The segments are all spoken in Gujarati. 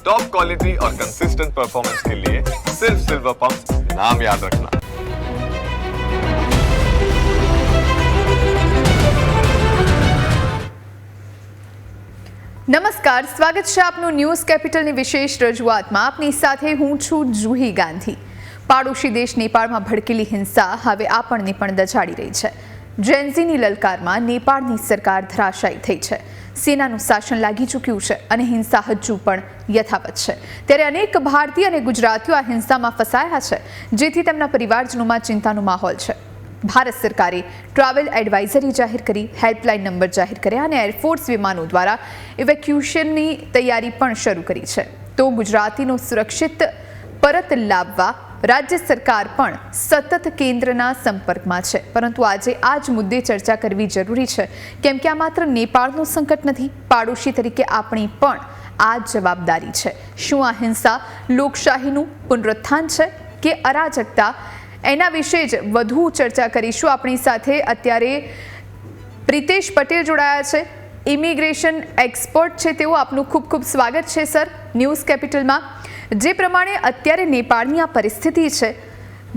टॉप क्वालिटी और कंसिस्टेंट परफॉर्मेंस के लिए सिर्फ सिल्वर पंप नाम याद रखना નમસ્કાર સ્વાગત છે આપનું ન્યૂઝ કેપિટલની વિશેષ રજૂઆતમાં આપની સાથે હું છું જુહી ગાંધી પાડોશી દેશ નેપાળમાં ભડકેલી હિંસા હવે આપણને પણ દજાડી રહી છે જેન્ઝીની લલકારમાં નેપાળની સરકાર ધરાશાયી થઈ છે સેનાનું શાસન લાગી ચૂક્યું છે અને હિંસા હજુ પણ યથાવત છે. ત્યારે અનેક ભારતીય અને ગુજરાતીઓ આ હિંસામાં ફસાયા છે, જેથી તેમના પરિવારજનોમાં ચિંતાનો માહોલ છે. ભારત સરકારે ટ્રાવેલ એડવાઇઝરી જાહેર કરી, હેલ્પલાઇન નંબર જાહેર કર્યા અને એરફોર્સ વિમાનો દ્વારા ઇવેક્યુશનની તૈયારી પણ શરૂ કરી છે. તો ગુજરાતીનો સુરક્ષિત પરત લાવવા રાજ્ય સરકાર પણ સતત કેન્દ્રના સંપર્કમાં છે. પરંતુ આજે આ જ મુદ્દે ચર્ચા કરવી જરૂરી છે. કેમ કે આ માત્ર નેપાળનું સંકટ નથી, પાડોશી તરીકે આપણી પણ આ જવાબદારી છે. શું આ હિંસા લોકશાહીનું પુનરુત્થાન છે કે અરાજકતા? એના વિશે જ વધુ ચર્ચા કરીશું. આપણી સાથે અત્યારે પ્રિતેશ પટેલ જોડાયા છે. ઇમિગ્રેશન એક્સપર્ટ છે તેઓ. આપનું ખૂબ ખૂબ સ્વાગત છે, સર. ન્યૂઝ કેપિટલમાં જે પ્રમાણે અત્યારે નેપાળની આ પરિસ્થિતિ છે.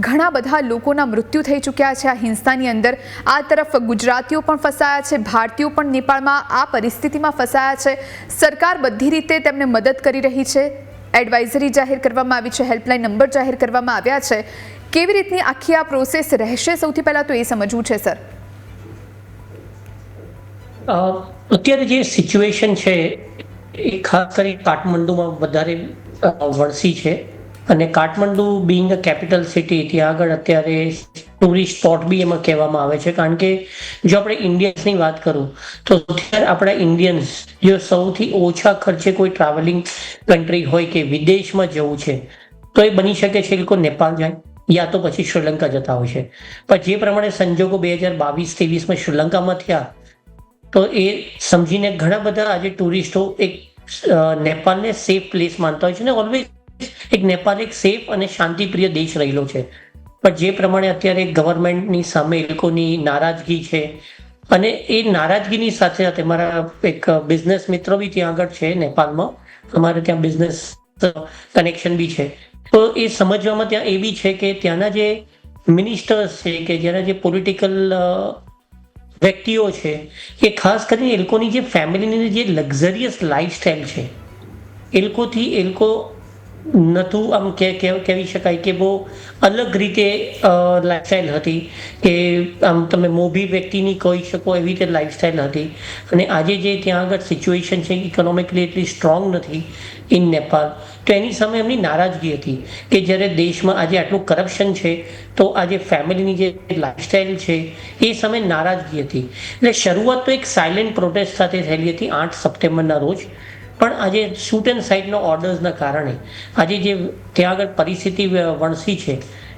ઘણા બધા લોકોના મૃત્યુ થઈ ચૂક્યા છે આ હિંસાની અંદર. આ તરફ ગુજરાતીઓ પણ ફસાયા છે, ભારતીયો પણ નેપાળમાં આ પરિસ્થિતિમાં ફસાયા છે. સરકાર બધી રીતે તેમને મદદ કરી રહી છે. એડવાઇઝરી જાહેર કરવામાં આવી છે, હેલ્પલાઇન નંબર જાહેર કરવામાં આવ્યા છે. કેવી રીતની આખી આ પ્રોસેસ રહેશે? સૌથી પહેલાં તો એ સમજવું છે, સર. અત્યારે જે સિચ્યુએશન છે, એ ખાસ કરી કાઠમંડુમાં વધારે વણસી છે. અને Kathmandu being a capital city ત્યાં આગળ અત્યારે ટુરિસ્ટ સ્પોટ બી એમાં કહેવામાં આવે છે. કારણ કે જો આપણે ઇન્ડિયન્સની વાત કરું, તો આપણા ઇન્ડિયન્સ જો સૌથી ઓછા ખર્ચે કોઈ ટ્રાવેલિંગ કન્ટ્રી હોય કે વિદેશમાં જવું છે, તો એ બની શકે છે કે કોઈ નેપાળ જાય, યા તો પછી શ્રીલંકા જતા હોય છે. પણ જે પ્રમાણે સંજોગો બે હજાર બાવીસ ત્રેવીસમાં શ્રીલંકામાં થયા, તો એ સમજીને ઘણા બધા આજે ટુરિસ્ટો એક નેપાળને સેફ પ્લેસ માનતા હોય છે ને ઓલવેઝ એક નેપાળ એક સેફ અને શાંતિપ્રિય દેશ રહેલો છે. પણ જે પ્રમાણે અત્યારે ગવર્મેન્ટની સામે એ લોકોની નારાજગી છે અને એ નારાજગીની સાથે સાથે મારા એક બિઝનેસ મિત્રો બી ત્યાં આગળ છે નેપાળમાં. અમારે ત્યાં બિઝનેસ કનેક્શન બી છે. તો એ સમજવામાં ત્યાં એવી છે કે ત્યાંના જે મિનિસ્ટર્સ છે કે જેના જે પોલિટિકલ વ્યક્તિઓ છે એ ખાસ કરીને એ લોકોની જે ફેમિલીની જે લક્ઝરિયસ લાઈફસ્ટાઈલ છે, એ લોકોથી એ લોકો નહોતું આમ કે કહેવી શકાય કે બહુ અલગ રીતે લાઈફસ્ટાઈલ હતી કે આમ તમે મોભી વ્યક્તિની કહી શકો એવી રીતે લાઈફસ્ટાઈલ હતી. અને આજે જે ત્યાં આગળ સિચ્યુએશન છે ઇકોનોમિકલી એટલી સ્ટ્રોંગ નથી ઇન નેપાળ તો એની સામે એમની નારાજગી હતી કે જ્યારે દેશમાં આજે આટલું કરપ્શન છે, તો આજે ફેમિલીની જે લાઈફસ્ટાઈલ છે, એ સામે નારાજગી હતી. એટલે શરૂઆત તો એક સાયલેન્ટ પ્રોટેસ્ટ સાથે થયેલી હતી આઠ સપ્ટેમ્બરના રોજ. પણ આજે શૂટ એન્ડ સાઇડનો ઓર્ડર્સના કારણે આજે જે ત્યાં આગળ પરિસ્થિતિ વણસી છે,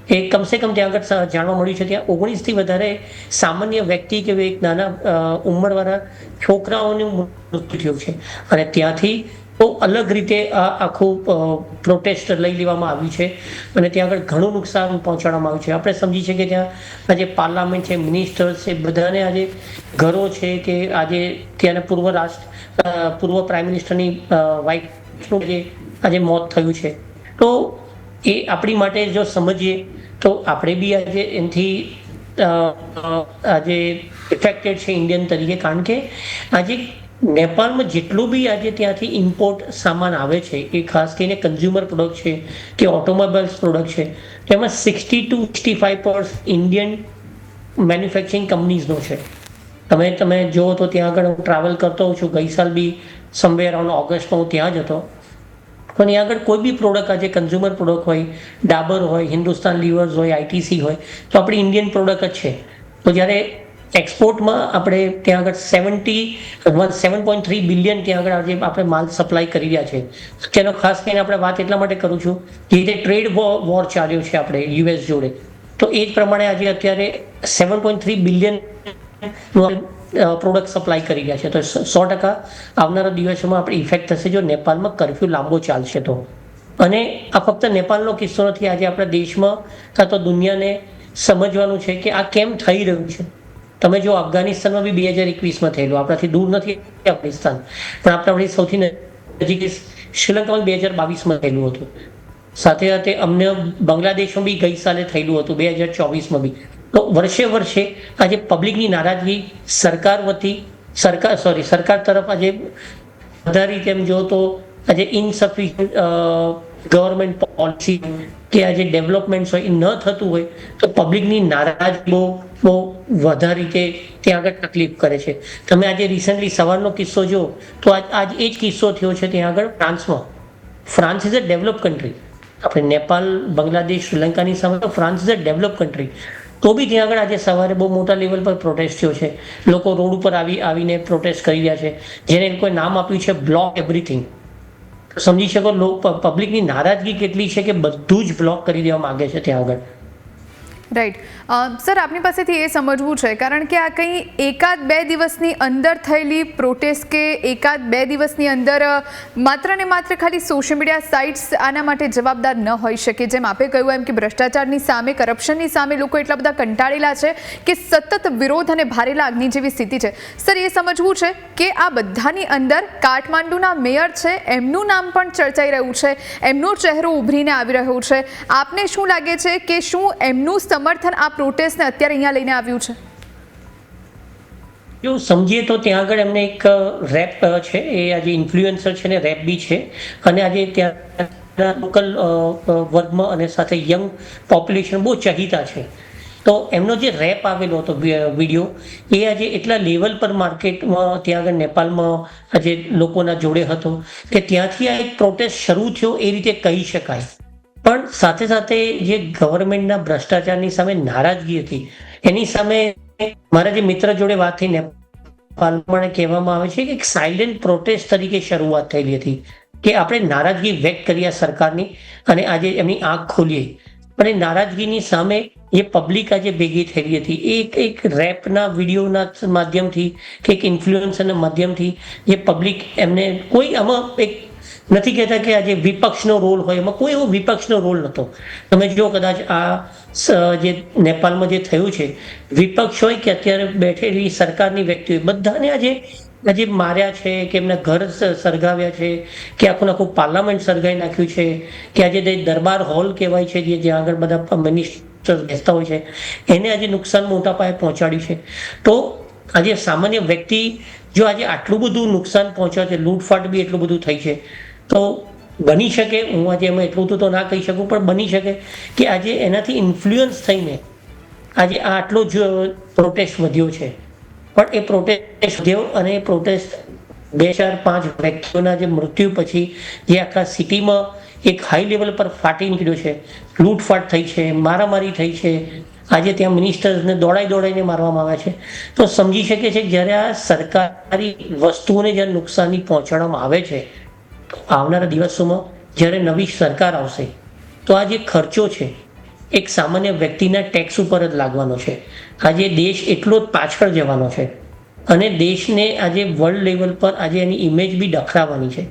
એ કમસે કમ ત્યાં આગળ જાણવા મળ્યું છે ત્યાં ઓગણીસથી વધારે સામાન્ય વ્યક્તિ કે એક નાના ઉંમરવાળા છોકરાઓનું મૃત્યુ થયું છે. અને ત્યાંથી બહુ અલગ રીતે આ આખું પ્રોટેસ્ટ લઈ લેવામાં આવ્યું છે અને ત્યાં આગળ ઘણું નુકસાન પહોંચાડવામાં આવ્યું છે. આપણે સમજી છે કે ત્યાં આજે પાર્લામેન્ટ છે મિનિસ્ટર્સ છે, બધાને આજે ઘરો છે કે આજે ત્યાંના પૂર્વ રાષ્ટ્ર પૂર્વ પ્રાઇમ મિનિસ્ટરની વાઇફનું જે આજે મોત થયું છે. તો એ આપણી માટે જો સમજીએ તો આપણે બી આજે એનાથી આજે ઇફેક્ટેડ છે ઇન્ડિયન તરીકે. કારણ કે આજે નેપાળમાં જેટલું બી આજે ત્યાંથી ઇમ્પોર્ટ સામાન આવે છે, એ ખાસ કરીને કન્ઝ્યુમર પ્રોડક્ટ છે કે ઓટોમોબાઈલ્સ પ્રોડક્ટ છે, તેમાં sixty two sixty five Indian manufacturing કંપનીઝનો છે. તમે તમે જુઓ તો ત્યાં આગળ હું ટ્રાવેલ કરતો હોઉં છું, ગઈ સાલ બી સમવેર અરાઉન્ડ ઓગસ્ટમાં હું ત્યાં જ હતો. પણ ત્યાં આગળ કોઈ બી પ્રોડક્ટ આજે કન્ઝ્યુમર પ્રોડક્ટ હોય, ડાબર હોય, હિન્દુસ્તાન લીવર્સ હોય આઈટીસી હોય, તો આપણી ઇન્ડિયન પ્રોડક્ટ જ છે. તો જ્યારે એક્સપોર્ટમાં આપણે ત્યાં આગળ seventy seven point three billion ત્યાં આગળ આજે આપણે માલ સપ્લાય કરી રહ્યા છે. તેનો ખાસ કરીને આપણે વાત એટલા માટે કરું છું કે જે ટ્રેડ વોર ચાલ્યો છે આપણે યુએસ જોડે. તો એ જ પ્રમાણે આજે અત્યારે seven point three billion product supply કરી રહ્યા છે. તો સો ટકા આવનારા દિવસોમાં આપણે ઇફેક્ટ થશે જો નેપાળમાં કરફ્યુ લાંબો ચાલશે તો. અને આ ફક્ત નેપાળનો કિસ્સો નથી, આજે આપણા દેશમાં કાં તો દુનિયાને સમજવાનું છે કે આ કેમ થઈ રહ્યું છે. તમે જો અફઘાનિસ્તાનમાં બી બે હજાર એકવીસમાં થયેલું, આપણાથી દૂર નથી અફઘાનિસ્તાન. પણ આપણે સૌથી નજીક શ્રીલંકામાં બે હજાર બાવીસમાં થયેલું હતું. સાથે સાથે અમને બાંગ્લાદેશમાં બી ગઈ સાલે થયેલું હતું, બે હજાર ચોવીસમાં બી. તો વર્ષે વર્ષે આજે પબ્લિકની નારાજગી સરકાર વતી, સરકાર સોરી સરકાર તરફ આજે વધારી તેમ જો તો આજે ઇનસફિશિયન્ટ ગવર્મેન્ટ પોલિસી કે આજે ડેવલપમેન્ટ હોય, એ ન થતું હોય, તો પબ્લિકની નારાજગી બહુ બહુ વધારે રીતે ત્યાં આગળ તકલીફ કરે છે. તમે આજે રિસન્ટલી સવારનો કિસ્સો જો તો આજ આજ એ જ કિસ્સો થયો છે ત્યાં આગળ ફ્રાન્સમાં. France is a develop country આપણે નેપાલ, બાંગ્લાદેશ, શ્રીલંકાની સામે France is a develop country તો બી ત્યાં આગળ આજે સવારે બહુ મોટા લેવલ પર પ્રોટેસ્ટ થયો છે. લોકો રોડ ઉપર આવી, આવીને પ્રોટેસ્ટ કરી રહ્યા છે. જેને લોકોએ નામ આપ્યું છે બ્લોક એવરીથિંગ સમજી શકો, લોકો પબ્લિકની નારાજગી કેટલી છે કે બધું જ બ્લોક કરી દેવા માંગે છે ત્યાં આગળ. રાઈટ સર, આપની પાસેથી એ સમજવું છે, કારણ કે આ કંઈ એકાદ બે દિવસની અંદર થયેલી પ્રોટેસ્ટ કે એકાદ બે દિવસની અંદર માત્ર ને માત્ર ખાલી સોશિયલ મીડિયા સાઇટ્સ આના માટે જવાબદાર ન હોઈ શકે. જેમ આપે કહ્યું એમ કે ભ્રષ્ટાચારની સામે કરપ્શનની સામે લોકો એટલા બધા કંટાળેલા છે કે સતત વિરોધ અને ભારે લાગણી જેવી સ્થિતિ છે. સર, એ સમજવું છે કે આ બધાની અંદર કાઠમાંડુના મેયર છે, એમનું નામ પણ ચર્ચાઈ રહ્યું છે, એમનો ચહેરો ઉભરીને આવી રહ્યો છે. આપને શું લાગે છે કે શું એમનું સમર્થન આ પ્રોટેસ્ટને અત્યારે અહીંયા લઈને આવ્યું છે? જો સમજીએ તો ત્યાં આગળ એમને એક રેપ છે, એ આજે ઇન્ફ્લુએન્સર છે ને રેપ બી છે. અને આજે ત્યાં લોકલ વર્ગમાં અને સાથે યંગ પોપ્યુલેશન બહુ ચહિતા છે. તો એમનો જે રેપ આવેલો હતો વીડિયો એ આજે એટલા લેવલ પર માર્કેટમાં ત્યાં આગળ નેપાલમાં આજે લોકોના જોડે હતો કે ત્યાંથી આ એક પ્રોટેસ્ટ શરૂ થયો એ રીતે કહી શકાય. પણ સાથે સાથે જે ગવર્મેન્ટના ભ્રષ્ટાચારની સામે નારાજગી હતી, એની સામે મારા જે મિત્ર જોડે વાત થઈ, નેપાલમાં કહેવામાં આવે છે કે સાયલેન્ટ પ્રોટેસ્ટ તરીકે શરૂઆત થયેલી હતી કે આપણે નારાજગી વ્યક્ત કરીએ સરકારની અને આજે એમની આંખ ખોલીએ. પણ એ નારાજગીની સામે જે પબ્લિક આજે ભેગી થયેલી હતી. એક એક રેપના વિડીયોના માધ્યમથી કે એક ઇન્ફ્લુઅન્સરના માધ્યમથી જે પબ્લિક એમને કોઈ આમાં એક નથી કહેતા કે આજે વિપક્ષનો રોલ હોય, એમાં કોઈ એવો વિપક્ષનો રોલ નહોતો. તમે જો કદાચ આ જે નેપાલમાં જે થયું છે, વિપક્ષ હોય કે અત્યારે બેઠેલી સરકારની વ્યક્તિઓ, બધાને આજે આજે માર્યા છે કે એમના ઘર સળગાવ્યા છે, કે આખું આખું પાર્લામેન્ટ સળગાવી નાખ્યું છે, કે આજે જે દરબાર હોલ કહેવાય છે, જે જ્યાં આગળ બધા મિનિસ્ટર બેસતા હોય છે, એને આજે નુકસાન મોટા પાયે પહોંચાડ્યું છે. તો આજે સામાન્ય વ્યક્તિ જો આજે આટલું બધું નુકસાન પહોંચ્યા છે, લૂંટફાટ બી એટલું બધું થઈ છે તો બની શકે, હું આજે એમાં એટલું તો ના કહી શકું, પણ બની શકે કે આજે એનાથી ઇન્ફ્લુઅન્સ થઈને આજે આ આટલો જ પ્રોટેસ્ટ વધ્યો છે. પણ એ પ્રોટેસ્ટ વધ્યો અને એ પ્રોટેસ્ટ બે ચાર પાંચ વ્યક્તિઓના જે મૃત્યુ પછી જે આખા સિટીમાં એક હાઈ લેવલ પર ફાટી નીકળ્યો છે. લૂંટફાટ થઈ છે, મારામારી થઈ છે. આજે ત્યાં મિનિસ્ટર્સને દોડાઈ દોડાઈને મારવામાં આવ્યા છે. તો સમજી શકે છે જ્યારે આ સરકારી વસ્તુઓને જ્યારે નુકસાની પહોંચાડવામાં આવે છે આવનારા દિવસોમાં જ્યારે નવી સરકાર આવશે, તો આ જે ખર્ચો છે, એક સામાન્ય વ્યક્તિના ટેક્સ ઉપર જ લાગવાનો છે. આજે દેશ એટલો જ પાછળ જવાનો છે અને દેશને આજે વર્લ્ડ લેવલ પર આજે એની ઇમેજ બી ડખરાવાની છે.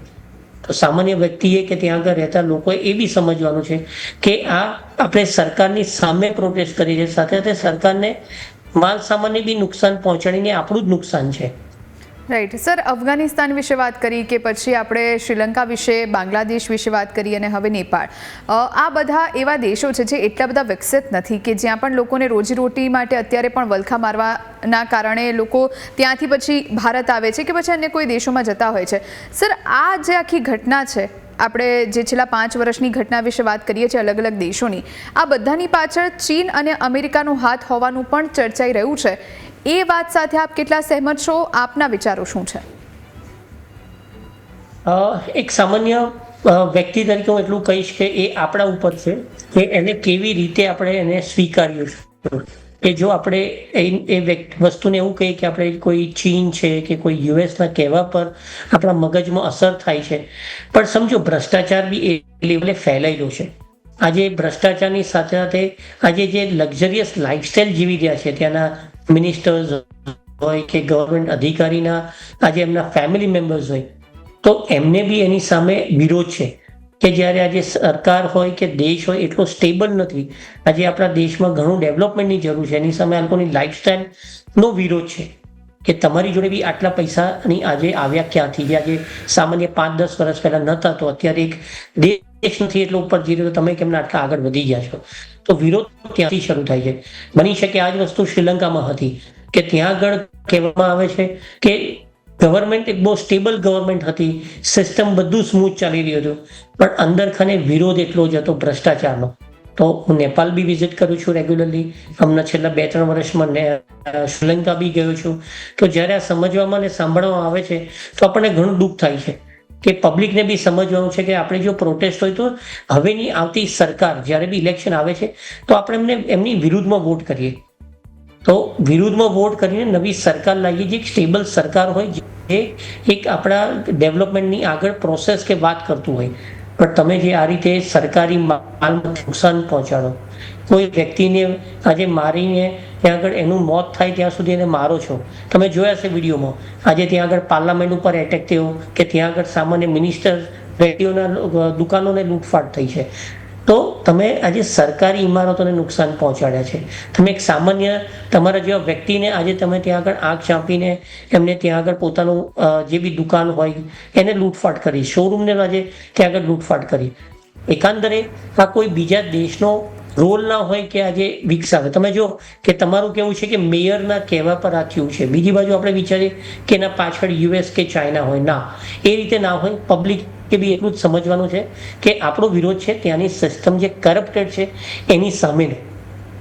તો સામાન્ય વ્યક્તિએ કે ત્યાં આગળ રહેતા લોકોએ એ બી સમજવાનું છે કે આ આપણે સરકારની સામે પ્રોટેસ્ટ કરી છે, સાથે સાથે સરકારને માલ સામાનને બી નુકસાન પહોંચાડીને આપણું જ નુકસાન છે. રાઈટ સર અફઘાનિસ્તાન વિશે વાત કરી કે પછી આપણે શ્રીલંકા વિશે, બાંગ્લાદેશ વિશે વાત કરી અને હવે નેપાળ. આ બધા એવા દેશો છે જે એટલા બધા વિકસિત નથી કે જ્યાં પણ લોકોને રોજીરોટી માટે અત્યારે પણ વલખા મારવાના કારણે લોકો ત્યાંથી પછી ભારત આવે છે કે પછી અન્ય કોઈ દેશોમાં જતા હોય છે. સર આ જે આખી ઘટના છે, આપણે જે છેલ્લા પાંચ વર્ષની ઘટના વિશે વાત કરીએ છીએ અલગ અલગ દેશોની, આ બધાની પાછળ ચીન અને અમેરિકાનો હાથ હોવાનું પણ ચર્ચાઈ રહ્યું છે. એ વાત સાથે આપ કેટલા સહેમત છો? આપના વિચારો શું છે? એક સામાન્ય વ્યક્તિ તરીકે હું એટલું કહીશ કે એ આપણા ઉપર છે કે એને કેવી રીતે આપણે એને સ્વીકાર્યું છે કે જો આપણે એ વસ્તુને એવું કહીએ કે આપણે કોઈ ચીન છે કે કોઈ યુએસના કહેવા પર આપણા મગજમાં અસર થાય છે. પણ સમજો, ભ્રષ્ટાચાર બી એ લેવલે ફેલાયેલો છે. આજે ભ્રષ્ટાચારની સાથે સાથે આજે જે લક્ઝરિયસ લાઇફસ્ટાઇલ જીવી રહ્યા છે, ત્યાંના મિનિસ્ટર્સ હોય કે ગવર્મેન્ટ અધિકારીના, આજે એમના ફેમિલી મેમ્બર્સ હોય, તો એમને બી એની સામે વિરોધ છે કે જ્યારે આજે સરકાર હોય કે દેશ હોય, એટલો સ્ટેબલ નથી. આજે આપણા દેશમાં ઘણું ડેવલપમેન્ટની જરૂર છે. એની સામે આ લોકોની લાઈફસ્ટાઈલનો વિરોધ છે કે તમારી જોડે બી આટલા પૈસાની આજે આવ્યા ક્યાંથી? જે આજે સામાન્ય પાંચ દસ વર્ષ પહેલાં નહોતા તો અત્યારે એક દેશ નથી, એટલો ઉપર જઈ રહ્યો તમે કેમના આટલા આગળ વધી ગયા છો? તો વિરોધ ત્યાંથી શરૂ થાય છે. બની શકે આ જ વસ્તુ શ્રીલંકામાં હતી કે ત્યાં આગળ કહેવામાં આવે છે કે ગવર્મેન્ટ એક બહુ સ્ટેબલ ગવર્મેન્ટ હતી. સિસ્ટમ બધું સ્મૂથ ચાલી રહ્યું હતું. પણ અંદર ખાને વિરોધ એટલો જ હતો ભ્રષ્ટાચારનો. તો હું નેપાલ બી વિઝિટ કરું છું રેગ્યુલરલી હમણાં છેલ્લા બે ત્રણ વર્ષમાં શ્રીલંકા બી ગયો છું. તો જ્યારે આ સમજવામાં અને સાંભળવામાં આવે છે, તો આપણને ઘણું દુઃખ થાય છે. કે પબ્લિકને બી સમજવાનું છે કે આપણે જો પ્રોટેસ્ટ હોય તો હવેની આવતી સરકાર જ્યારે બી ઇલેક્શન આવે છે, તો આપણે એમને, એમની વિરુદ્ધમાં વોટ કરીએ. તો વિરુદ્ધમાં વોટ કરીને નવી સરકાર લાવીએ, જે એક સ્ટેબલ સરકાર હોય, જે એક આપણા ડેવલપમેન્ટની આગળ પ્રોસેસ કે વાત કરતું હોય. પણ તમે જે આ રીતે સરકારી માલમાં નુકસાન પહોંચાડો કોઈ વ્યક્તિને આજે મારીને ત્યાં આગળ એનું મોત થાય ત્યાં સુધી એને મારો છો. તમે જોયા છે વિડીયોમાં. આજે ત્યાં આગળ પાર્લામેન્ટ ઉપર એટેક થયો કે ત્યાં આગળ સામાન્ય મિનિસ્ટર રેડિયોના દુકાનોને લૂંટફાટ થઈ છે. તો તમે આજે સરકારી ઇમારતોને નુકસાન પહોંચાડ્યા છે. તમે એક સામાન્ય તમારા જેવા વ્યક્તિને આજે તમે ત્યાં આગળ આગ ચાંપીને એમને ત્યાં આગળ પોતાનું જે બી દુકાન હોય એને લૂંટફાટ કરી. શોરૂમને આજે ત્યાં આગળ લૂંટફાટ કરી. એકાંતરે આ કોઈ બીજા દેશનો રોલ ના હોય કે આજે વિકસાવે તમે જો કે તમારું કેવું છે કે મેયરના કહેવા પર આ થયું છે. બીજી બાજુ આપણે વિચારીએ કે એના પાછળ યુએસ કે ચાઇના હોય. ના, એ રીતે ના હોય. પબ્લિક કે બી એટલું જ સમજવાનું છે કે આપણો વિરોધ છે ત્યાંની સિસ્ટમ જે કરપ્ટેડ છે એની સામેનો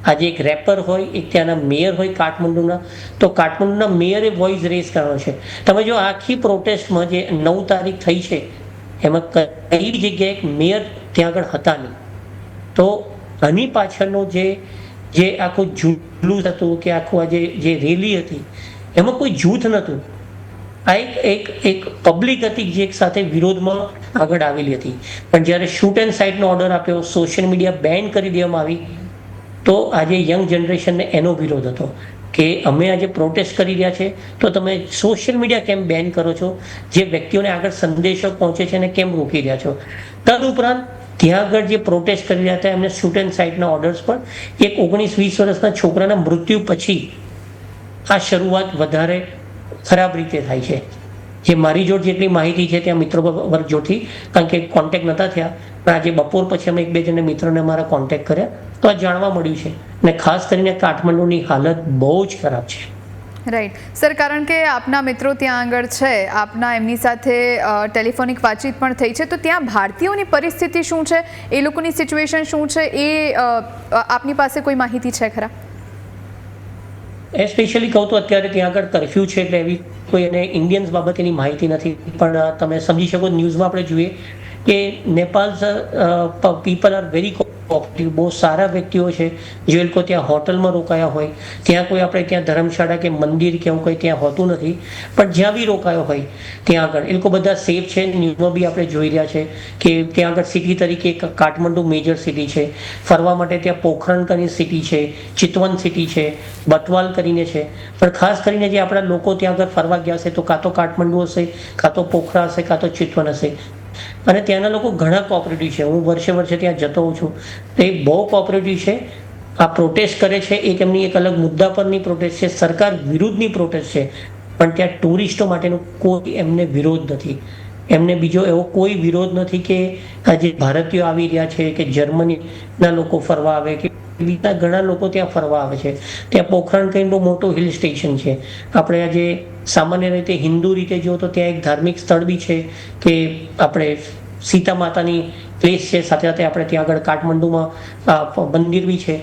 આજે એક રેપર હોય, એક ત્યાંના મેયર હોય કાઠમંડુના, તો કાઠમંડુના મેયરે વોઇસ રેઝ કરવાનો છે. તમે જો આખી પ્રોટેસ્ટમાં જે નવ તારીખ થઈ છે, એમાં કઈ જગ્યાએ મેયર ત્યાં આગળ હતા નહીં. તો આની પાછળનું જે જે આખું જુલુસ હતું કે આખું આ જે રેલી હતી, એમાં કોઈ જૂથ નહોતું. આ એક એક એક પબ્લિક હતી જે એક સાથે વિરોધમાં આગળ આવેલી હતી. પણ જ્યારે શૂટ એન્ડ સાઇટનો ઓર્ડર આપ્યો સોશિયલ મીડિયા બેન કરી દેવામાં આવી, તો આજે યંગ જનરેશનને એનો વિરોધ હતો કે અમે આજે પ્રોટેસ્ટ કરી રહ્યા છે, તો તમે સોશિયલ મીડિયા કેમ બેન કરો છો? જે વ્યક્તિઓને આગળ સંદેશો પહોંચે છે એને કેમ રોકી રહ્યા છો? તદુપરાંત ત્યાં આગળ જે પ્રોટેસ્ટ કરી રહ્યા હતા, એમને શૂટ એન્ડ સાઇટના ઓર્ડર્સ પર એક ઓગણીસ વીસ વર્ષના છોકરાના મૃત્યુ પછી આ શરૂઆત વધારે ખરાબ રીતે થાય છે. જે મારી જોડ જેટલી માહિતી છે, ત્યાં મિત્રો વર્ગ જોથી કારણ કે કોન્ટેક્ટ નહોતા થયા. પણ આજે બપોર પછી અમે એક બે જણને મિત્રોને મારા કોન્ટેક્ટ કર્યા. તો આ જાણવા મળ્યું છે. અને ખાસ કરીને કાઠમંડુની હાલત બહુ જ ખરાબ છે. રાઈટ સર કારણ કે આપના મિત્રો ત્યાં આગળ છે, આપના એમની સાથે ટેલિફોનિક વાતચીત પણ થઈ છે, તો ત્યાં ભારતીયોની પરિસ્થિતિ શું છે? એ લોકોની સિચ્યુએશન શું છે? એ આપની પાસે કોઈ માહિતી છે ખરા? એ સ્પેશિયલી કહું તો અત્યારે ત્યાં આગળ કર્ફ્યુ છે, એટલે એવી કોઈ એને ઇન્ડિયન્સ બાબતેની માહિતી નથી. પણ તમે સમજી શકો, ન્યૂઝમાં આપણે જોઈએ કે Nepal people are very cooperative બહુ સારા વ્યક્તિઓ છે, જે લોકો ત્યાં હોટલમાં રોકાયા હોય. ત્યાં કોઈ આપણે ત્યાં ધર્મશાળા કે મંદિર કે એવું કંઈ ત્યાં હોતું નથી, પણ જ્યાં બી રોકાયો હોય, ત્યાં આગળ. એ લોકો બધા સેફ છે, ન્યૂઝમાં બી આપણે જોઈ રહ્યા છે કે ત્યાં આગળ સિટી તરીકે એક કાઠમંડુ મેજર સિટી છે. ફરવા માટે ત્યાં પોખરણ કરીને સિટી છે, ચિતવન સિટી છે, બટવાલ કરીને છે. પણ ખાસ કરીને જે આપણા લોકો ત્યાં આગળ ફરવા ગયા હશે, તો કાં તો કાઠમંડુ હશે, કાં તો પોખરા હશે, કાં તો ચિતવન હશે. અને ત્યાંના લોકો ઘણા કોઓપરેટિવ છે. હું વર્ષે વર્ષે ત્યાં જતો હોઉં છું. તો બહુ કોઓપરેટિવ છે. આ પ્રોટેસ્ટ કરે છે. એક એમની એક અલગ મુદ્દા પરની પ્રોટેસ્ટ છે. સરકાર વિરુદ્ધની પ્રોટેસ્ટ છે. પણ ત્યાં ટુરિસ્ટો માટેનો કોઈ એમને વિરોધ નથી. એમને બીજો એવો કોઈ વિરોધ નથી કે આજે ભારતીયો આવી રહ્યા છે, કે જર્મનીના લોકો ફરવા આવે, કે બીજા ઘણા લોકો ત્યાં ફરવા આવે છે. ત્યાં પોખરણ કંઈ બહુ મોટું હિલ સ્ટેશન છે. આપણે આજે સામાન્ય રીતે હિન્દુ રીતે જો તો ત્યાં એક ધાર્મિક સ્થળ બી છે કે આપણે સીતા માતાની પ્લેસ છે. સાથે સાથે આપણે ત્યાં આગળ કાઠમંડુમાં મંદિર બી છે.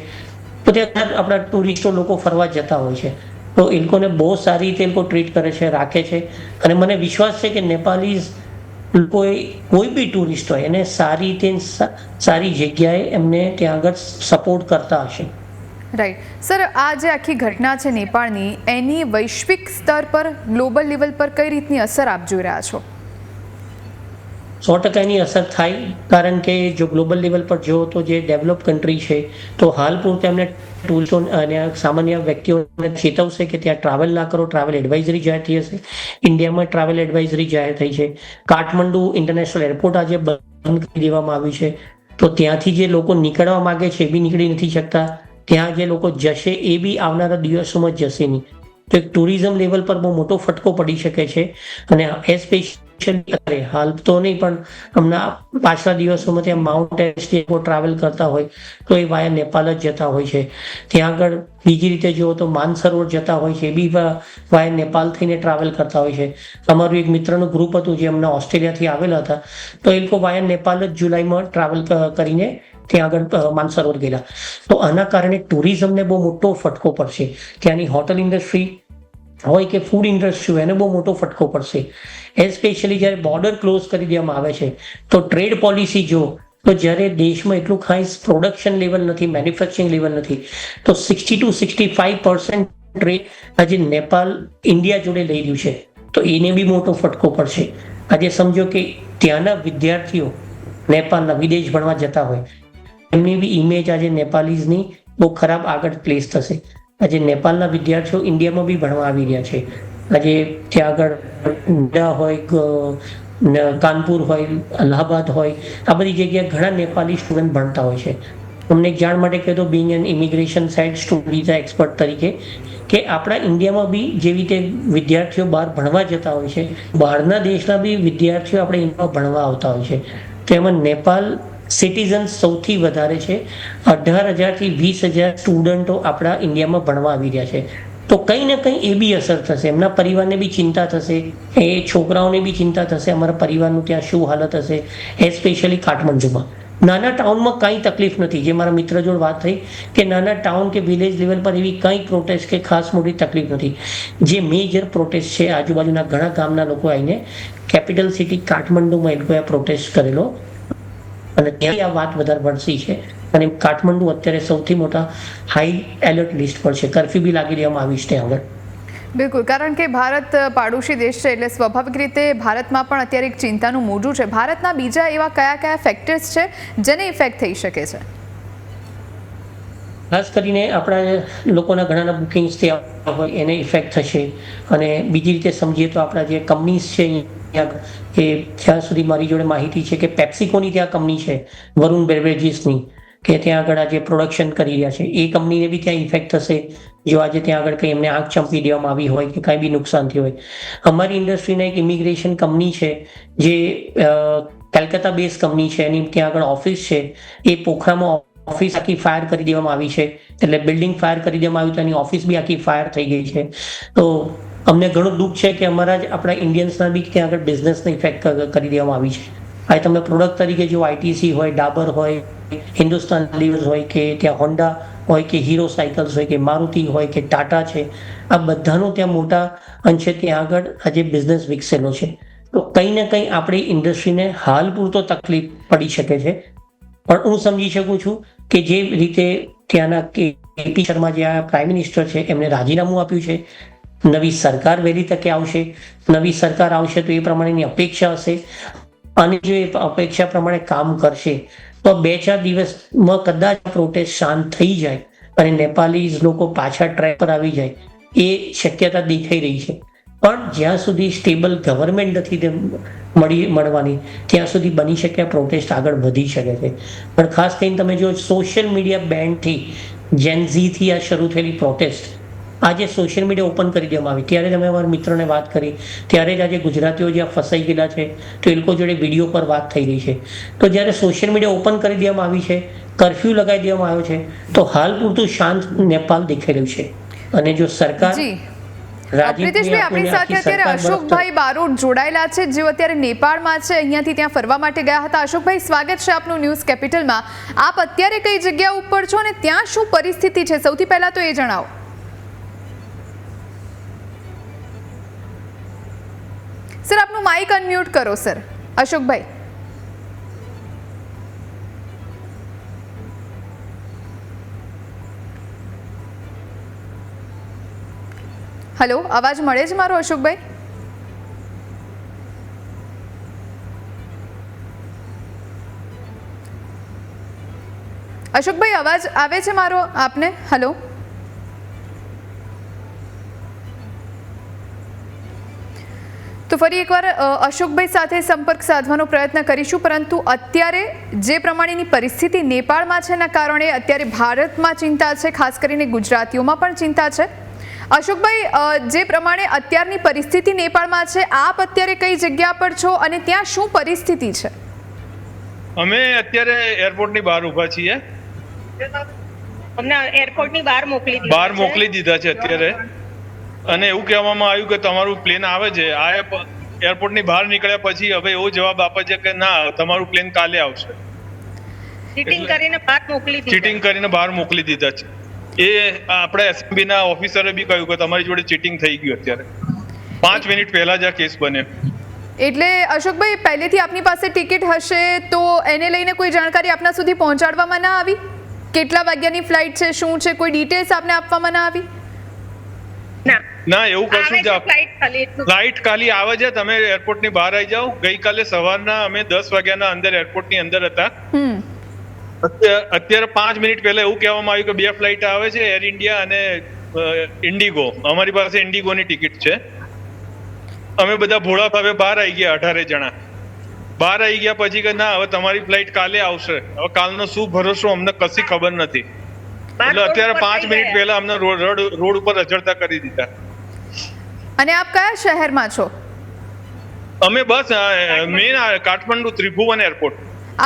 તો ત્યાં આપણા ટુરિસ્ટો લોકો ફરવા જતા હોય છે. તો એ લોકોને બહુ સારી રીતે એ લોકો ટ્રીટ કરે છે, રાખે છે. અને મને વિશ્વાસ છે કે નેપાલીઝ લોકોએ કોઈ બી ટુરિસ્ટ હોય, એને સારી રીતે સારી જગ્યાએ એમને ત્યાં આગળ સપોર્ટ કરતા હશે. રાઈટ સર આ જે આખી ઘટના છે નેપાળની, એની વૈશ્વિક સ્તર પર ગ્લોબલ લેવલ પર કઈ રીતની અસર આપ જોઈ રહ્યા છો? સો ટકાની અસર થાય, કારણ કે જો ગ્લોબલ લેવલ પર જુઓ તો જે ડેવલપ કન્ટ્રી છે, તો હાલ પૂરતા એમને ટૂલ્સો અને સામાન્ય વ્યક્તિઓને ચેતવશે કે ત્યાં ટ્રાવેલ ના કરો, ટ્રાવેલ એડવાઇઝરી જાહેર થઈ હશે. ઇન્ડિયામાં ટ્રાવેલ એડવાઇઝરી જાહેર થઈ છે. કાઠમંડુ ઇન્ટરનેશનલ એરપોર્ટ આજે બંધ કરી દેવામાં આવ્યું છે. તો ત્યાંથી જે લોકો નીકળવા માંગે છે એ બી નીકળી નથી શકતા. ત્યાં જે લોકો જશે એ બી આવનારા દિવસોમાં જશે નહીં. તો એક ટુરિઝમ લેવલ પર બહુ મોટો ફટકો પડી શકે છે. અને એસ્પેશિયલી અરે હાલ તો નહીં, પણ હમણાં પાછલા દિવસોમાં ત્યાં માઉન્ટ એવરેસ્ટ લોકો ટ્રાવેલ કરતા હોય, તો એ વાયા નેપાલ જ જતા હોય છે. ત્યાં આગળ બીજી રીતે જુઓ તો માનસરોવર જતા હોય છે, એ બી વાયા નેપાલ થઈને ટ્રાવેલ કરતા હોય છે. અમારું એક મિત્રનું ગ્રુપ હતું જે હમણાં ઓસ્ટ્રેલિયાથી આવેલા હતા, તો એ લોકો વાયા નેપાલ જ જુલાઈમાં ટ્રાવેલ કરીને ત્યાં આગળ માનસરોવર ગયેલા. તો આના કારણે ટુરિઝમને બહુ મોટો ફટકો પડશે. ત્યાંની હોટલ ઇન્ડસ્ટ્રી હોય કે ફૂડ ઇન્ડસ્ટ્રી હોય, એને બહુ મોટો ફટકો પડશે. એસ્પેશિયલી જ્યારે બોર્ડર ક્લોઝ કરી દેવામાં આવે છે, તો ટ્રેડ પોલિસી જો, તો જ્યારે દેશમાં એટલું ખાસ પ્રોડક્શન લેવલ નથી મેન્યુફેક્ચરિંગ લેવલ નથી, તો sixty two sixty five percent trade આજે નેપાલ ઇન્ડિયા જોડે લઈ રહ્યું છે. તો એને બી મોટો ફટકો પડશે. આજે સમજો કે ત્યાંના વિદ્યાર્થીઓ નેપાળના વિદેશ ભણવા જતા હોય, એમની બી ઇમેજ આજે નેપાલીઝની બહુ ખરાબ આગળ પ્લેસ થશે. આજે નેપાળના વિદ્યાર્થીઓ ઇન્ડિયામાં બી ભણવા આવી રહ્યા છે. આજે ત્યાં આગળ હોય કાનપુર હોય, અલ્હાબાદ હોય, આ બધી જગ્યાએ ઘણા નેપાળી સ્ટુડન્ટ ભણતા હોય છે. અમને એક જાણ માટે કહેતો being an immigration side student visa expert તરીકે, કે આપણા ઇન્ડિયામાં બી જેવી રીતે વિદ્યાર્થીઓ બહાર ભણવા જતા હોય છે, બહારના દેશના બી વિદ્યાર્થીઓ આપણે ઇન્ડિયામાં ભણવા આવતા હોય છે. તો એમાં નેપાલ સિટીઝન સૌથી વધારે છે. અઢાર હજારથી વીસ હજાર સ્ટુડન્ટો આપણા ઇન્ડિયામાં ભણવા આવી રહ્યા છે. તો કંઈ ને કંઈ એ બી અસર થશે. એમના પરિવારને બી ચિંતા થશે. એ છોકરાઓને બી ચિંતા થશે. અમારા પરિવારનું ત્યાં શું હાલત હશે? એસ્પેશિયલી કાઠમંડુમાં. નાના ટાઉનમાં કાંઈ તકલીફ નથી. જે મારા મિત્ર જોડે વાત થઈ કે નાના ટાઉન કે વિલેજ લેવલ પર એવી કંઈ પ્રોટેસ્ટ કે ખાસ મોટી તકલીફ નથી. જે મેજર પ્રોટેસ્ટ છે, આજુબાજુના ઘણા ગામના લોકો આવીને કેપિટલ સિટી કાઠમંડુમાં એ લોકોએ પ્રોટેસ્ટ કરેલો. અને ત્યાં આ વાત વધારે વણસી છે. અને કાઠમંડુ અત્યારે સૌથી મોટા હાઈ એલર્ટ લિસ્ટ પર છે. કરફ્યુ બી લાગી દેવામાં આવી છે આગળ. બિલકુલ. કારણ કે ભારત પાડોશી દેશ છે એટલે સ્વાભાવિક રીતે ભારતમાં પણ અત્યારે એક ચિંતાનું મોજું છે. ભારતના બીજા એવા કયા કયા ફેક્ટર્સ છે જેને ઇફેક્ટ થઈ શકે છે? ખાસ કરીને આપણા લોકોના ઘણાના બુકિંગ્સ થયા હોય એને ઇફેક્ટ થશે. અને બીજી રીતે સમજીએ તો આપણા જે કંપનીઝ છે અહીંયા કે જ્યાં સુધી મારી જોડે માહિતી છે કે પેપ્સિકોની ત્યાં કંપની છે, વરુણ બેવરેજીસની, કે ત્યાં આગળ આજે પ્રોડક્શન કરી રહ્યા છે, એ કંપનીને બી ત્યાં ઇફેક્ટ થશે, જો આજે ત્યાં આગળ કંઈ એમને આંખ ચંપી દેવામાં આવી હોય કે કાંઈ બી નુકસાન થયું હોય. અમારી ઇન્ડસ્ટ્રીના એક ઇમિગ્રેશન કંપની છે, જે કલકત્તા બેઝ કંપની છે, એની ત્યાં આગળ ઓફિસ છે, એ પોખરામાં ઓફિસ આખી ફાયર કરી દેવામાં આવી છે, એટલે બિલ્ડિંગ ફાયર કરી દેવામાં આવ્યું, તો એની ઓફિસ બી આખી ફાયર થઈ ગઈ છે. તો અમને ઘણું દુઃખ છે કે અમારા જ આપણા ઇન્ડિયન્સના બી ત્યાં આગળ બિઝનેસને ઇફેક્ટ કરી દેવામાં આવી છે. આ તમે પ્રોડક્ટ તરીકે જો આઈટીસી હોય ડાબર હોય હિન્દુસ્તાન લીવર્સ હોય કે ત્યાં હોન્ડા હોય કે હીરો સાયકલ્સ હોય કે મારુતિ હોય કે ટાટા છે, આ બધાનું ત્યાં મોટા અંશે ત્યાં આગળ આજે બિઝનેસ વિકસેલો છે. તો કંઈ ને કંઈ આપણી ઇન્ડસ્ટ્રીને હાલ પૂરતો તકલીફ પડી શકે છે. પણ હું સમજી શકું છું કે જે રીતે ત્યાંના કે કેપી શર્મા જે આ પ્રાઇમ મિનિસ્ટર છે, એમને રાજીનામું આપ્યું છે. નવી સરકાર વહેલી તકે આવશે, નવી સરકાર આવશે તો એ પ્રમાણેની અપેક્ષા હશે. અને જો એ અપેક્ષા પ્રમાણે કામ કરશે, તો બે ચાર દિવસમાં કદાચ પ્રોટેસ્ટ શાંત થઈ જાય અને નેપાલીઝ લોકો પાછા ટ્રેક પર આવી જાય, એ શક્યતા દેખાઈ રહી છે. પણ જ્યાં સુધી સ્ટેબલ ગવર્મેન્ટ નથી મળી, મળવાની, ત્યાં સુધી બની શકે પ્રોટેસ્ટ આગળ વધી શકે છે. પણ ખાસ કરીને તમે જો સોશિયલ મીડિયા બેન્ડથી જેનઝીથી આ શરૂ થયેલી પ્રોટેસ્ટ આજે સોશિયલ મીડિયા ઓપન કરી દેવામાં આવી. ત્યારે તમે અમારા મિત્રોને વાત કરી. ત્યારે જ આજે ગુજરાતીઓ જ્યાં ફસાઈ ગયેલા છે તો એ લોકો જોડે વીડિયો પર વાત થઈ રહી છે. તો જ્યારે સોશિયલ મીડિયા ઓપન કરી દેવામાં આવી છે કરફ્યુ લગાવી દેવામાં આવ્યો છે તો હાલ પૂરતું શાંત નેપાલ દેખાઈ રહ્યું છે. અને જો સરકાર જી. પ્રિતેશભાઈ આપણી સાથે અત્યારે અશોકભાઈ બારોટ જોડાયેલા છે જેઓ અત્યારે નેપાળમાં છે અહીંયાથી ત્યાં ફરવા માટે ગયા હતા. અશોકભાઈ સ્વાગત છે આપનું ન્યૂઝ કેપિટલમાં. આપ અત્યારે કઈ જગ્યા ઉપર છો અને ત્યાં શું પરિસ્થિતિ છે? સૌથી પહેલા તો એ જણાવો. સર, આપનું માઇક અનમ્યુટ કરો, સર. અશોકભાઈ. હલો, અવાજ મળે છે મારો, અશોકભાઈ? અશોકભાઈ, અવાજ આવે છે મારો આપને? હલો. તો ફરી એકવાર અશોકભાઈ સાથે સંપર્ક સાધવાનો પ્રયત્ન કરીશું પરંતુ અત્યારે જે પ્રમાણેની પરિસ્થિતિ નેપાળમાં છે એના કારણે અત્યારે ભારતમાં ચિંતા છે ખાસ કરીને ગુજરાતીઓમાં પણ ચિંતા છે. અશોકભાઈ જે પ્રમાણે અત્યારની પરિસ્થિતિ નેપાળમાં છે આપ અત્યારે કઈ જગ્યા પર છો અને ત્યાં શું પરિસ્થિતિ છે? અમે અત્યારે એરપોર્ટની બહાર ઊભા છીએ. અમને એરપોર્ટની બહાર મોકલી બહાર મોકલી દીધા છે અત્યારે. અને એવું કહેવામાં આવ્યું કે તમારું પ્લેન આવે છે. આ એરપોર્ટની બહાર નીકળ્યા પછી હવે એવો જવાબ આપે છે કે ના તમારું પ્લેન કાલે આવશે. ચીટિંગ કરીને બહાર મોકલી દીધા. ચીટિંગ કરીને બહાર મોકલી દીધા છે. એ આપણે એસએમબી ના ઓફિસરે બી કહ્યું કે તમારી જોડે ચીટિંગ થઈ ગયું અત્યારે. પાંચ મિનિટ પહેલા જ આ કેસ બન્યો. એટલે અશોકભાઈ પહેલેથી આપની પાસે ટિકિટ હશે તો એને લઈને કોઈ જાણકારી આપના સુધી પહોંચાડવામાં ના આવી? કેટલા વાગ્યાની ફ્લાઇટ છે શું છે કોઈ ડિટેલ્સ આપને આપવામાં ના આવી? ના. ના એવું કશું જ ફ્લાઇટ ખાલી એટલું. ફ્લાઇટ ખાલી આવે છે તમે એરપોર્ટની બહાર આવી જાઓ. ગઈકાલે સવારના અમે દસ વાગ્યાના અંદર એરપોર્ટની અંદર હતા. અત્યારે અત્યારે પાંચ મિનિટ પહેલા એવું કહેવામાં આવ્યું કે બે ફ્લાઇટ આવે છે એર ઇન્ડિયા અને ઇન્ડિગો. અમારી પાસે ઇન્ડિગોની ટિકિટ છે. અમે બધા ભોળા ભાવે બહાર આવી ગયા અઢારે જણા. બહાર આવી ગયા પછી કે ના હવે તમારી ફ્લાઇટ કાલે આવશે. હવે કાલનો શું ભરોસો અમને કશી ખબર નથી. એટલે અત્યારે પાંચ મિનિટ પહેલા અમને રોડ ઉપર અચડતા કરી દીધા. અને આપ કયા શહેરમાં છો? અમે બસ મેન કાઠમંડુ ત્રિભુવન એરપોર્ટ.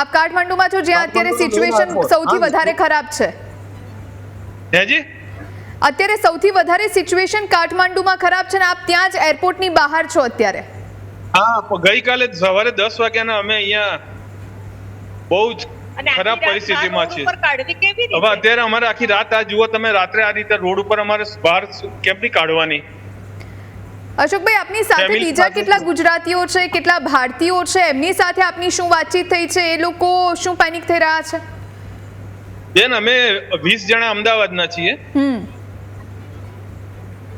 આપ કાઠમંડુમાં છો જ્યાં અત્યારે સિચ્યુએશન સૌથી વધારે ખરાબ છે. હેજી? અત્યારે સૌથી વધારે સિચ્યુએશન કાઠમંડુમાં ખરાબ છે ને આપ ત્યાં જ એરપોર્ટની બહાર છો અત્યારે? હા ગઈકાલે સવારે દસ વાગ્યાના અમે અહીંયા બહુ જ ખરાબ પરિસ્થિતિમાં કેવી હવે અત્યારે અમારે આખી રાત આ જુઓ તમે રાત્રે આ રીતે રોડ ઉપર અમારે બહાર કેમ નહીં કાઢવાની? અશોકભાઈ આપની સાથે બીજા કેટલા ગુજરાતીઓ છે કેટલા ભારતીયો છે એમની સાથે આપની શું વાતચીત થઈ છે એ લોકો શું પેનિક થઈ રહ્યા છે? બેન અમે વીસ જણા અમદાવાદના છીએ. હમ.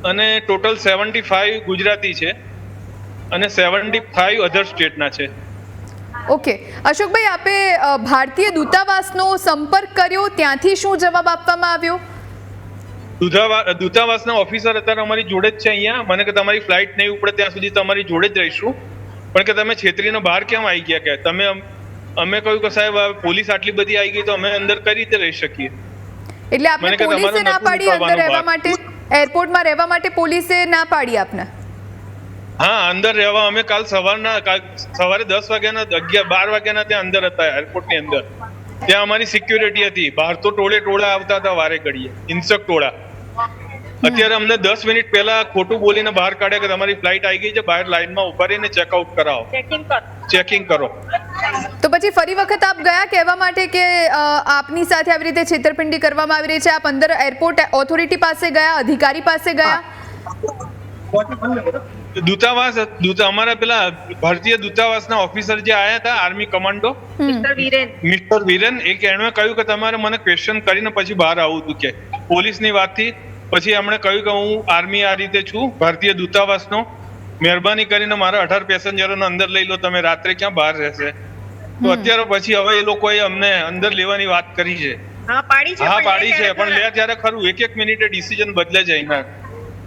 અને ટોટલ સેવન્ટી ફાઈવ ગુજરાતી છે અને સેવન્ટી ફાઈવ અધર સ્ટેટના છે. ઓકે. અશોકભાઈ આપે ભારતીય દૂતાવાસનો સંપર્ક કર્યો ત્યાંથી શું જવાબ આપવામાં આવ્યો? દૂતાવાસના ઓફિસર અત્યારે અમારી જોડે જ છે અહીંયા. મને કે તમારી ફ્લાઇટ નહીં ઉપડે ત્યાં સુધી તમારી જોડે જ રહીશું. પણ કે તમે છેતરીનો બહાર કેમ આવી ગયા કે? તમે અમે કહ્યું કે સાહેબ પોલીસ આટલી બધી આવી ગઈ તો અમે અંદર કઈ રીતે રહી શકીએ? એટલે આપણે પોલીસે ના પાડી અંદર રહેવા માટે એરપોર્ટમાં રહેવા માટે પોલીસે ના પાડી આપને? હા અંદર રહેવા અમે કાલ સવારના કાલ સવારે દસ વાગ્યાના અગિયાર બાર વાગ્યાના ત્યાં અંદર હતા એરપોર્ટની અંદર. ત્યાં અમારી સિક્યુરિટી હતી. બહાર તો ટોળે ટોળા આવતા હતા વારે ઘડીએ. હિંસક ટોળા. અત્યારે અમને દસ મિનિટ પહેલા ખોટું બોલીને બહાર કાઢ્યા કે તમારી ફ્લાઇટ આવી ગઈ છે બહાર લાઈનમાં ઊભા રહીને ચેકઆઉટ કરાવો. ચેકિંગ કરો. તો પછી ફરી વખત આપ ગયા કહેવા માટે કે આપની સાથે આવી રીતે છેતરપિંડી કરવામાં આવી રહી છે? આપ અંદર એરપોર્ટ ઓથોરિટી પાસે ગયા અધિકારી પાસે ગયા? દૂતાવાસ દૂતા અમારા પેલા ભારતીય દૂતાવાસના ઓફિસર જે આયા હતા આર્મી કમાન્ડો મિસ્ટર વિરેન એ એમણે કહ્યું કે તમારે મને ક્વેશ્ચન કરીને પછી બહાર આવું હતું કે. પોલીસની વાતથી પછી એમણે કહ્યું કે હું આર્મી આ રીતે છું ભારતીય દૂતાવાસનો. મહેરબાની કરીને મારા અઢાર પેસેન્જરોને અંદર લઈ લો તમે રાત્રે ક્યાં બહાર રહેશે? તો અત્યારે પછી હવે એ લોકોએ અમને અંદર લેવાની વાત કરી છે. હા પાડી છે હા પણ પાડી લે છે ત્યારે પણ લે ત્યારે ખરું. એક એક મિનિટે ડિસિઝન બદલે જાય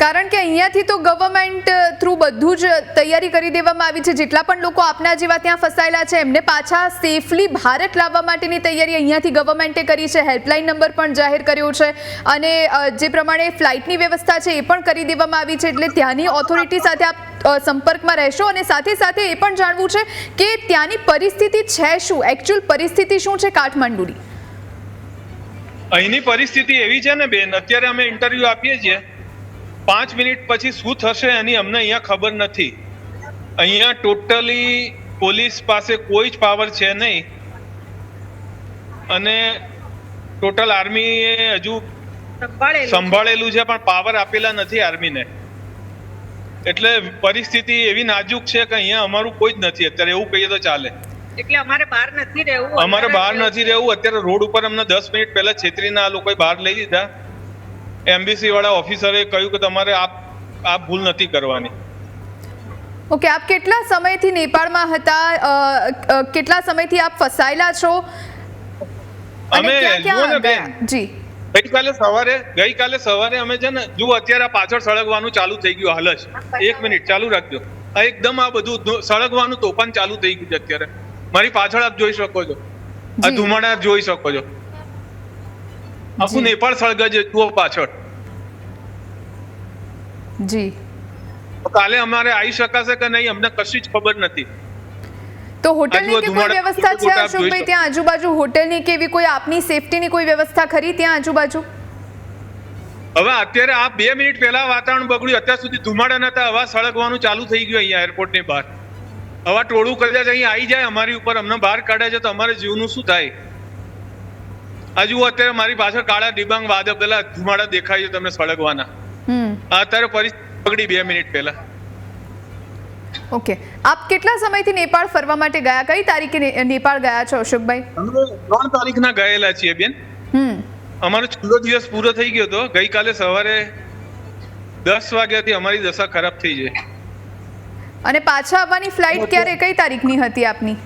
કારણ કે અહીંયાથી તો ગવર્મેન્ટ થ્રુ બધું જ તૈયારી કરી દેવામાં આવી છે. જેટલા પણ લોકો આપના જેવા ત્યાં ફસાયેલા છે, એમને પાછા સેફલી ભારત લાવવા માટેની તૈયારી અહીંયાથી ગવર્મેન્ટે કરી છે. હેલ્પલાઇન નંબર પણ જાહેર કર્યો છે અને જે પ્રમાણે ફ્લાઇટની વ્યવસ્થા છે એ પણ કરી દેવામાં આવી છે. એટલે ત્યાંની ઓથોરિટી સાથે આપ સંપર્કમાં રહેશો અને સાથે સાથે એ પણ જાણવું છે કે ત્યાંની પરિસ્થિતિ છે શું? એકચ્યુઅલ પરિસ્થિતિ શું છે કાઠમાંડુની? અહીંની પરિસ્થિતિ એવી છે ને બેન, અત્યારે અમે ઇન્ટરવ્યુ આપીએ છીએ. પાંચ મિનિટ પછી શું થશે એની અમને અહીંયા ખબર નથી. અહીંયા ટોટલી પોલીસ પાસે કોઈ જ પાવર છે નહીં. અને ટોટલ આર્મીએ હજુ સંભાળેલું છે. પણ પાવર આપેલા નથી આર્મીને. એટલે પરિસ્થિતિ એવી નાજુક છે કે અહીંયા અમારું કોઈ જ નથી. અત્યારે એવું કહીએ તો ચાલે. એટલે અમારે બહાર નથી રહેવું. અમારે બહાર નથી રહેવું. અત્યારે રોડ ઉપર અમને દસ મિનિટ પહેલા છેતરીના આ લોકોએ બહાર લઈ લીધા. એમ્બેસી વાળા ઓફિસરે કહ્યું કે તમારે આ આ ભૂલ નથી કરવાની. ઓકે આપ કેટલા સમયથી નેપાળમાં હતા? કેટલા સમયથી આપ ફસાયેલા છો? અમે જી. ગઈકાલે સવારે ગઈકાલે સવારે અમે છે ને જુઓ અત્યારે આ પાછળ સળગવાનું ચાલુ થઈ ગયું હાલ જ. એક મિનિટ ચાલુ રાખજો. આ એકદમ આ બધું સળગવાનું તોફાન ચાલુ થઈ ગયું છે અત્યારે. મારી પાછળ આપ જોઈ શકો છો. આ. ધુમાડા જોઈ શકો છો. આખું. નેપાળ સળગે છે જુઓ પાછળ. જી. કાલે અમારે આવી શકાશે કે નહીં અમને કશી જ ખબર નથી. તો હોટલની કે કોઈ વ્યવસ્થા છે અશોકભાઈ? ત્યાં આજુબાજુ હોટલની કે એવી કોઈ આપની સેફટીની કોઈ વ્યવસ્થા ખરી ત્યાં આજુબાજુ? હવે અત્યારે આ બે મિનિટ પહેલા વાતાવરણ બગડ્યું અત્યાર સુધી ધુમાડા નતા હવા સળગવાનું ચાલુ થઈ ગયું અહીંયા એરપોર્ટની બહાર. હવા ટોળું કદાચ અહીંયા આવી જાય અમારી ઉપર અમને બહાર કાઢે છે તો અમારે જીવનું શું થાય? જુઓ અત્યારે મારી પાછળ કાળા ડિબાંગ વાદળ પેલા ધુમાડા દેખાય છે તમને સળગવાના. અત્યારે પરિસ્થિતિ પકડી બે મિનિટ પહેલા. ઓકે. આપ કેટલા સમયથી નેપાળ ફરવા માટે ગયા? કઈ તારીખે નેપાળ ગયા છો અશોકભાઈ? અમે ત્રણ તારીખના ગયેલા છીએ બેન. હમ. અમારો છેલ્લો દિવસ પૂરો થઈ ગયો હતો. ગઈકાલે સવારે દસ વાગ્યાથી અમારી દશા ખરાબ થઈ જાય અને પાછા આવવાની ફ્લાઇટ ક્યારે? કઈ તારીખની હતી આપની?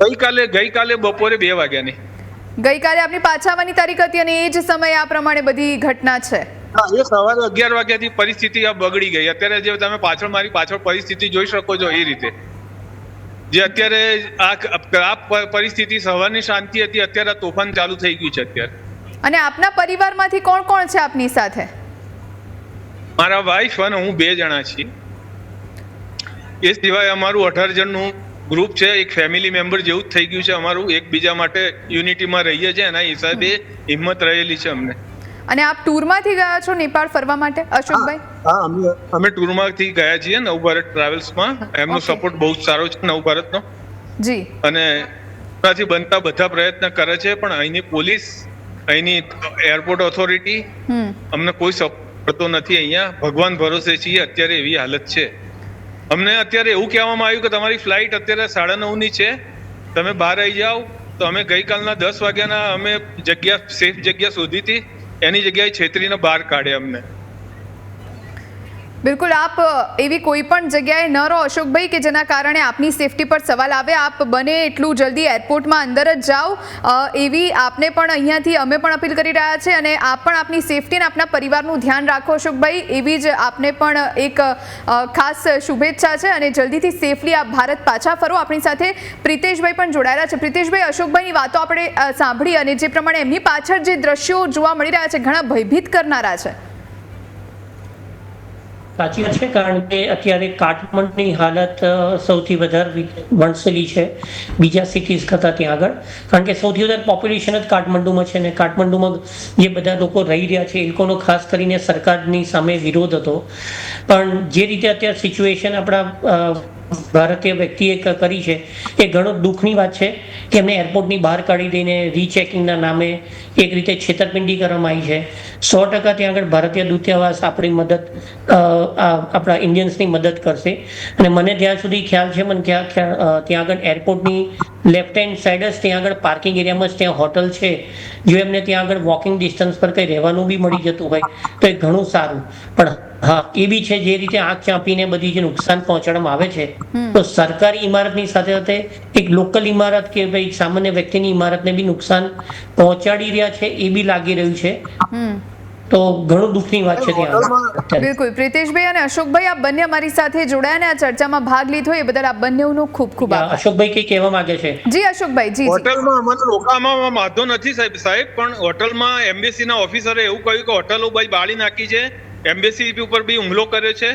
ગઈકાલે ગઈકાલે બપોરે બે વાગ્યાની. ગઈકાલે આપની પાછા આવવાની તારીખ હતી અને એ જ સમયે આ પ્રમાણે બધી ઘટના છે. હા એ સવારે અગિયાર વાગ્યાથી પરિસ્થિતિ બગડી ગઈ. અત્યારે જે તમે પાછળ મારી પાછળ પરિસ્થિતિ જોઈ શકો છો એ રીતે. જે અત્યારે આ આ પરિસ્થિતિ સવારની શાંતિ હતી અત્યારે તોફાન ચાલુ થઈ ગયું છે અત્યારે. અને આપના પરિવારમાંથી કોણ કોણ છે આપની સાથે? મારા વાઈફ અને હું બે જણા છીએ. એ સિવાય અમારું અઢાર જણનું ગ્રુપ છે એક ફેમિલી મેમ્બર જેવું જ થઈ ગયું છે અમારું. એકબીજા માટે યુનિટીમાં રહીએ છીએ એના હિસાબે હિંમત રહેલી છે અમને. અને આપ ટૂરમાંથી ગયા છો નેપાળ ફરવા માટે અશોકભાઈ? હા અમે અમે ટૂરમાંથી ગયા છીએ નવ ભારત ટ્રાવેલ્સમાં. એમનો સપોર્ટ બહુ જ સારો છે નવ ભારતનો જી. અને ત્યાંથી બનતા બધા પ્રયત્ન કરે છે પણ અહીંની પોલીસ અહીંની એરપોર્ટ ઓથોરિટી અમને કોઈ સપોર્ટ કરતો નથી અહીંયા. ભગવાન ભરોસે છીએ અત્યારે એવી હાલત છે. અમને અત્યારે એવું કહેવામાં આવ્યું કે તમારી ફ્લાઇટ અત્યારે સાડા નવની છે. તમે બહાર આવી જાઓ. તો અમે ગઈકાલના દસ વાગ્યાના અમે જગ્યા સેફ જગ્યા શોધી હતી. એની જગ્યાએ છેતરીને બહાર કાઢે અમને. બિલકુલ, આપ એવી કોઈ પણ જગ્યાએ ન રહો અશોકભાઈ કે જેના કારણે આપની સેફટી પર સવાલ આવે. આપ બને એટલું જલ્દી એરપોર્ટમાં અંદર જ જાઓ. એવી આપને પણ અહીંયાથી અમે પણ અપીલ કરી રહ્યા છે અને આપ પણ આપની સેફટી અને આપના પરિવારનું ધ્યાન રાખો અશોકભાઈ. એવી જ આપને પણ એક ખાસ શુભેચ્છા છે અને જલ્દીથી સેફલી આપ ભારત પાછા ફરો. આપણી સાથે પ્રિતેશભાઈ પણ જોડાયેલા છે. પ્રિતેશભાઈ, અશોકભાઈની વાતો આપણે સાંભળી અને જે પ્રમાણે એમની પાછળ જે દ્રશ્યો જોવા મળી રહ્યા છે, ઘણા ભયભીત કરનારા છે. સાચી વાત છે, કારણ કે અત્યારે કાઠમંડની હાલત સૌથી વધારે વણસેલી છે, બીજા સિટીઝ કરતાં ત્યાં આગળ. કારણ કે સૌથી વધારે પોપ્યુલેશન જ કાઠમંડુમાં છે ને કાઠમંડુમાં જે બધા લોકો રહી રહ્યા છે, એ લોકોનો ખાસ કરીને સરકારની સામે વિરોધ હતો. પણ જે રીતે અત્યારે સિચ્યુએશન આપણા ભારતીય વ્યક્તિએ કરી છે. એ ઘણો દુઃખની વાત છે કે એમને એરપોર્ટની બહાર કાઢી દઈને રીચેકિંગના નામે એક રીતે છેતરપિંડી કરવામાં આવી છે. સો ટકા ત્યાં આગળ ભારતીય દૂતાવાસ આપણી મદદ આપણા ઇન્ડિયન્સની મદદ કરશે. અને મને ત્યાં સુધી ખ્યાલ છે, મને ત્યાં આગળ એરપોર્ટની લેફ્ટ હેન્ડ સાઈડ જ ત્યાં આગળ પાર્કિંગ એરિયામાં જ ત્યાં હોટલ છે. જો એમને ત્યાં આગળ વોકિંગ ડિસ્ટન્સ પર કંઈ રહેવાનું બી મળી જતું હોય તો એ ઘણું સારું. પણ હા એ બી છે જે રીતે આંખ ચાંપીને બધી જે નુકસાન પહોંચાડવામાં આવે છે તો સરકારી ઇમારતની સાથે સાથે એક લોકલ ઇમારત કે ભાઈ સામાન્ય વ્યક્તિની ઇમારતને બી નુકસાન પહોંચાડી રહ્યા છે એ બી લાગી રહ્યું છે. તો ઘણું દુઃખની વાત છે ત્યાં. બિલકુલ. પ્રિતેશભાઈ અને અશોકભાઈ આ બંને અમારી સાથે જોડાયા અને આ ચર્ચામાં ભાગ લીધો એ બદલ આ બંનેનો ખૂબ ખૂબ આભાર. અશોકભાઈ કઈ કહેવા માંગે છે? જી અશોકભાઈ જી હોટલમાં અમારે રોકામાં વાંધો નથી સાહેબ સાહેબ પણ હોટલમાં એમ્બેસીના ઓફિસરે એવું કહ્યું કે હોટલો ભાઈ બાળી નાખી છે એમ્બેસી ઉપર બી હુમલો કર્યો છે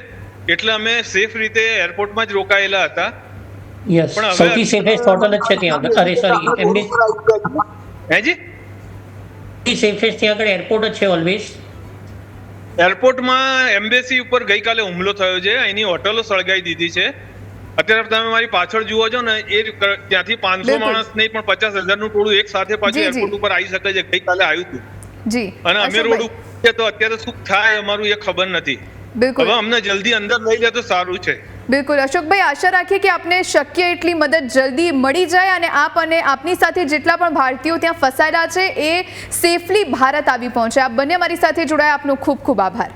એટલે અમે સેફ રીતે એરપોર્ટમાં જ રોકાયેલા હતા. યસ સૌથી સેફેસ્ટ હોટલ જ છે ત્યાં આગળ. અરે સોરી એમબી હેજી સેફેસ્ટ ત્યાં આગળ એરપોર્ટ જ છે ઓલવેઝ એરપોર્ટમાં એમ્બેસી ઉપર ગઈકાલે હુમલો થયો છે. એની હોટલો સળગાવી દીધી છે. અત્યારે તમે મારી પાછળ જુઓ છો ને એ ત્યાંથી પાંચસો માણસ નહીં પણ પચાસ હજારનું ટોળું એક સાથે પાછું. એરપોર્ટ ઉપર આવી શકે છે. ગઈકાલે આવ્યું હતું. જી. અને અમે રોડ ઉપર તો અત્યારે શું થાય અમારું એ ખબર નથી. હવે અમને જલ્દી અંદર લઈ જાય તો સારું છે. બિલકુલ. અશોકભાઈ, આશા રાખીએ કે આપને શક્ય એટલી મદદ જલ્દી મળી જાય અને આપ અને આપની સાથે જેટલા પણ ભારતીયો ત્યાં ફસાયેલા છે, એ સેફલી ભારત આવી પહોંચે આપ બંને મારી સાથે જોડાયા. આપનો ખૂબ ખૂબ આભાર.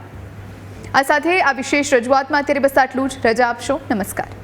આ સાથે આ વિશેષ રજૂઆતમાં અત્યારે બસ આટલું જ. રજા આપશો. નમસ્કાર.